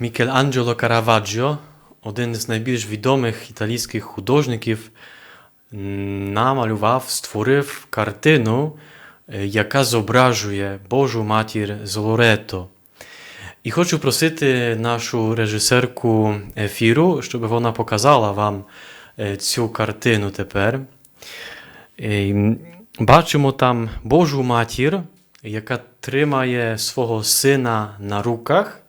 Мікеланджело Караваджо, один з найбільш відомих італійських художників, намалював, створив картину, е, яка зображує Божу матір з Лорето. І хочу просити нашу режисерку ефіру, щоб вона показала вам е, цю картину тепер. Е, Бачимо там Божу матір, яка тримає свого сина на руках,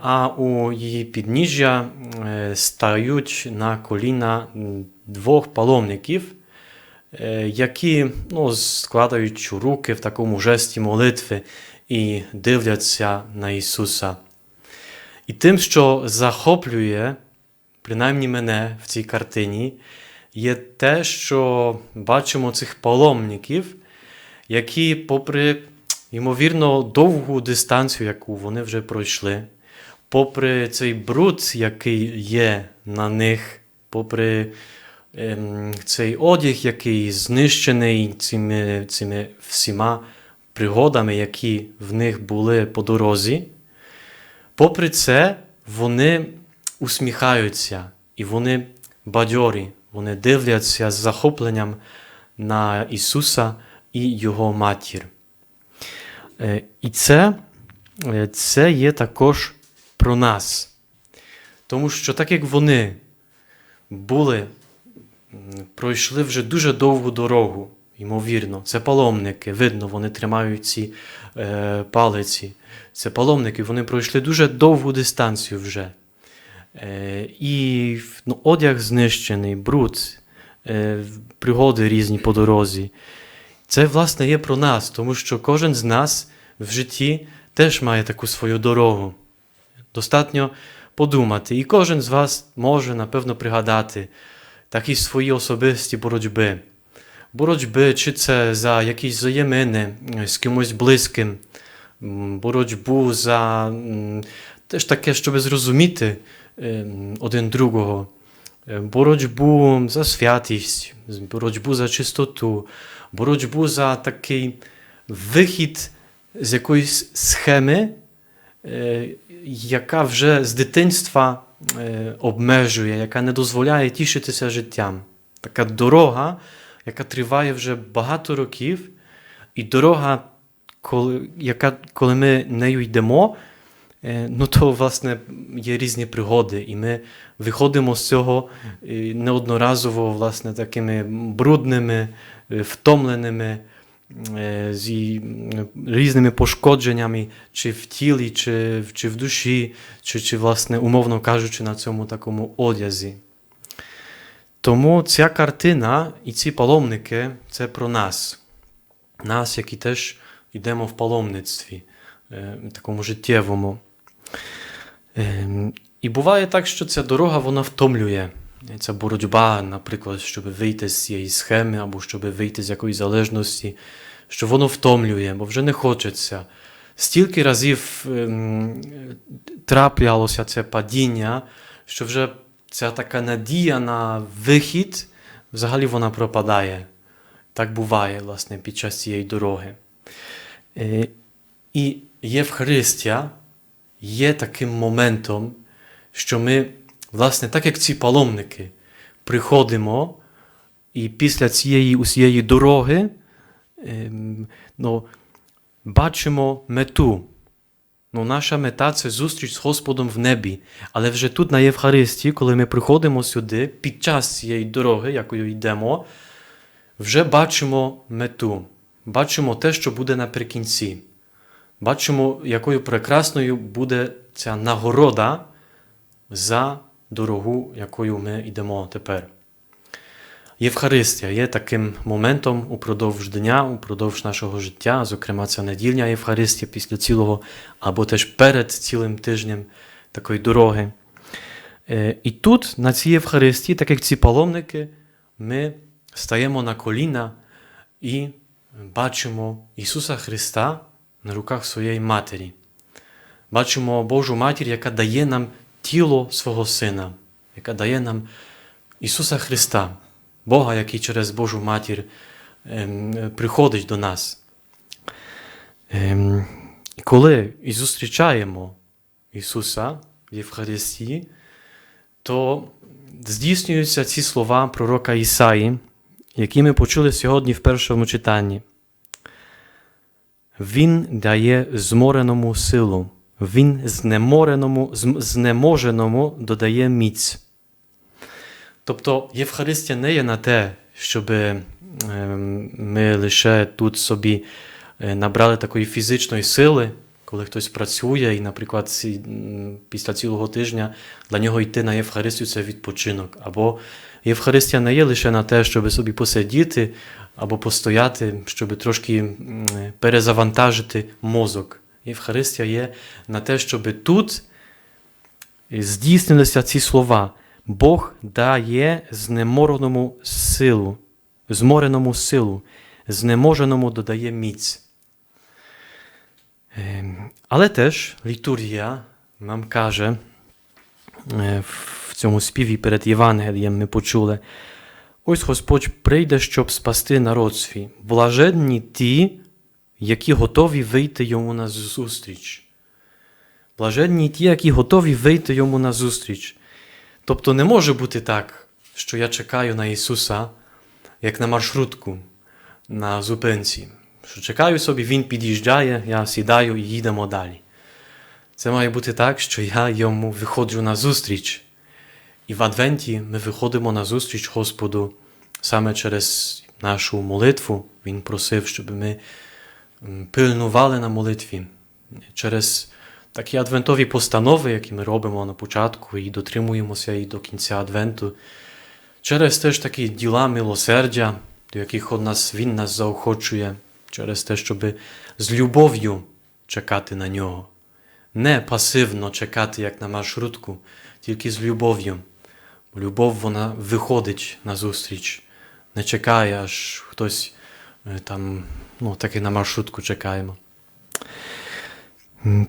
а у її підніжжя е, стають на коліна двох паломників, е, які ну, складають руки в такому жесті молитви і дивляться на Ісуса. І тим, що захоплює, принаймні мене в цій картині, є те, що бачимо цих паломників, які, попри, ймовірно, довгу дистанцію, яку вони вже пройшли, попри цей бруд, який є на них, попри ем, цей одяг, який знищений цими, цими всіма пригодами, які в них були по дорозі, попри це, вони усміхаються і вони бадьорі, вони дивляться з захопленням на Ісуса і Його матір. Е, І це, е, це є також про нас. Тому що так як вони були, пройшли вже дуже довгу дорогу, ймовірно, це паломники, видно, вони тримають ці е, палиці. Це паломники, вони пройшли дуже довгу дистанцію вже. Е, і ну, одяг знищений, бруд, е, пригоди різні по дорозі. Це, власне, є про нас, тому що кожен з нас в житті теж має таку свою дорогу. Достатньо подумати. І кожен з вас може, напевно, пригадати такі свої особисті боротьби. Боротьби, чи це за якісь взаємини з кимось близьким, боротьбу за теж таке, щоб зрозуміти ем, один другого, Е, боротьбу за святість, боротьбу за чистоту, боротьбу за такий вихід з якоїсь схеми, яка вже з дитинства е, обмежує, яка не дозволяє тішитися життям. Така дорога, яка триває вже багато років, і дорога, коли, яка, коли ми нею йдемо, е, ну то, власне, є різні пригоди, і ми виходимо з цього е, неодноразово, власне, такими брудними, е, втомленими, е, зі різними пошкодженнями, чи в тілі, чи, чи в душі, чи, чи, власне, умовно кажучи, на цьому такому одязі. Тому ця картина і ці паломники це про нас, нас, які теж йдемо в паломництві, такому життєвому. І буває так, що ця дорога вона втомлює. Ця боротьба, наприклад, щоб вийти з цієї схеми або щоб вийти з якоїсь залежності, що воно втомлює, бо вже не хочеться. Стільки разів ем, траплялося це падіння, що вже ця така надія на вихід, взагалі вона пропадає. Так буває, власне, під час цієї дороги. Е, І Євхаристія є таким моментом, що ми, власне, так як ці паломники, приходимо і після цієї усієї дороги ем, ну, бачимо мету. Ну, наша мета це зустріч з Господом в небі. Але вже тут на Євхаристії, коли ми приходимо сюди, під час цієї дороги, якою йдемо, вже бачимо мету, бачимо те, що буде наприкінці. Бачимо, якою прекрасною буде ця нагорода за дорогу, якою ми йдемо тепер. Євхаристія є таким моментом упродовж дня, упродовж нашого життя, зокрема, ця недільня Євхаристія після цілого, або теж перед цілим тижнем такої дороги. Е, І тут, на цій Євхаристії, так як ці паломники, ми стаємо на коліна і бачимо Ісуса Христа на руках своєї матері. Бачимо Божу матір, яка дає нам тіло свого Сина, яка дає нам Ісуса Христа, Бога, який через Божу матір ем, приходить до нас. Ем, і коли і зустрічаємо Ісуса в Євхаристії, то здійснюються ці слова пророка Ісаї, які ми почули сьогодні в першому читанні. Він дає змореному силу, він знемореному, знеможеному додає міць. Тобто Євхаристія не є на те, щоб ем, ми лише тут собі е, набрали такої фізичної сили, коли хтось працює, і, наприклад, після цілого тижня для нього йти на Євхаристію це відпочинок. Або Євхаристія не є лише на те, щоб собі посидіти або постояти, щоб трошки перезавантажити мозок. Євхаристія є на те, щоб тут здійснилися ці слова. Бог дає знемореному силу, змореному силу, знеможеному додає міць. Ем, Але теж літургія нам каже, е, в цьому співі перед Євангелієм ми почули, ось Господь прийде, щоб спасти народ свій. Блаженні ті, які готові вийти йому на зустріч. Блаженні ті, які готові вийти йому на зустріч. Тобто не може бути так, що я чекаю на Ісуса, як на маршрутку на зупинці. Що чекаю собі, Він під'їжджає, я сідаю і їдемо далі. Це має бути так, що я йому виходжу на зустріч. І в Адвенті ми виходимо на зустріч Господу саме через нашу молитву. Він просив, щоб ми пильнували на молитві. Через такі адвентові постанови, які ми робимо на початку і дотримуємося і до кінця Адвенту, через теж такі діла милосердя, до яких от нас, Він нас заохочує, через те, щоб з любов'ю чекати на нього. Не пасивно чекати, як на маршрутку, тільки з любов'ю. Бо любов вона виходить на зустріч, не чекає, аж хтось там, ну, таки на маршрутку чекаємо.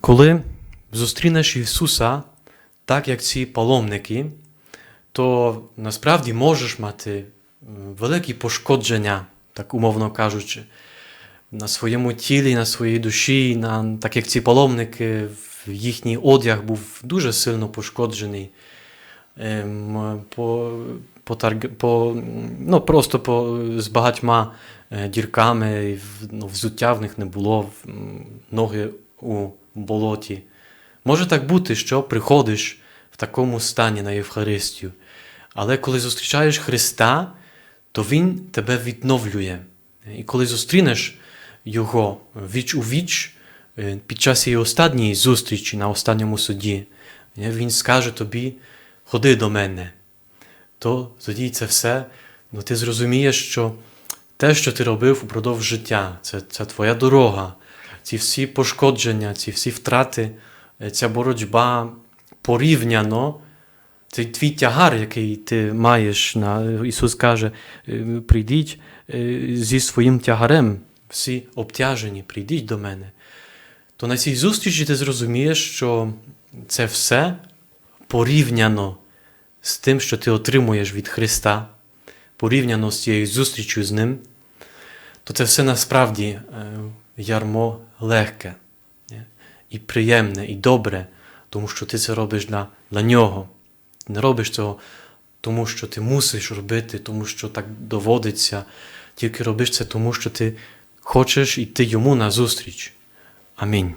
Коли зустрінеш Ісуса, так як ці паломники, то насправді можеш мати великі пошкодження, так умовно кажучи, на своєму тілі, на своїй душі, на, так як ці паломники, їхній одяг був дуже сильно пошкоджений. Ем, по, по, по, ну, просто по, з багатьма е, дірками, ну, взуття в них не було, ноги у болоті. Може так бути, що приходиш в такому стані на Євхаристію, але коли зустрічаєш Христа, то Він тебе відновлює. І коли зустрінеш Його віч у віч е, під час її останньої зустрічі на останньому суді, е, Він скаже тобі: ходи до мене. То тоді це все, ну, ти зрозумієш, що те, що ти робив упродовж життя, це, це твоя дорога, ці всі пошкодження, ці всі втрати, е, ця боротьба порівняно, цей твій тягар, який ти маєш, на, Ісус каже, е, прийдіть е, зі своїм тягарем, всі обтяжені, прийдіть до мене. То на цій зустрічі ти зрозумієш, що це все порівняно з тим, що ти отримуєш від Христа, порівняно з цією зустрічю з Ним, то це все насправді е, ярмо легке і приємне, і добре, тому що ти це робиш для, для нього. Не робиш цього, тому що ти мусиш робити, тому що так доводиться, тільки робиш це тому, що ти хочеш йти йому назустріч. Амінь.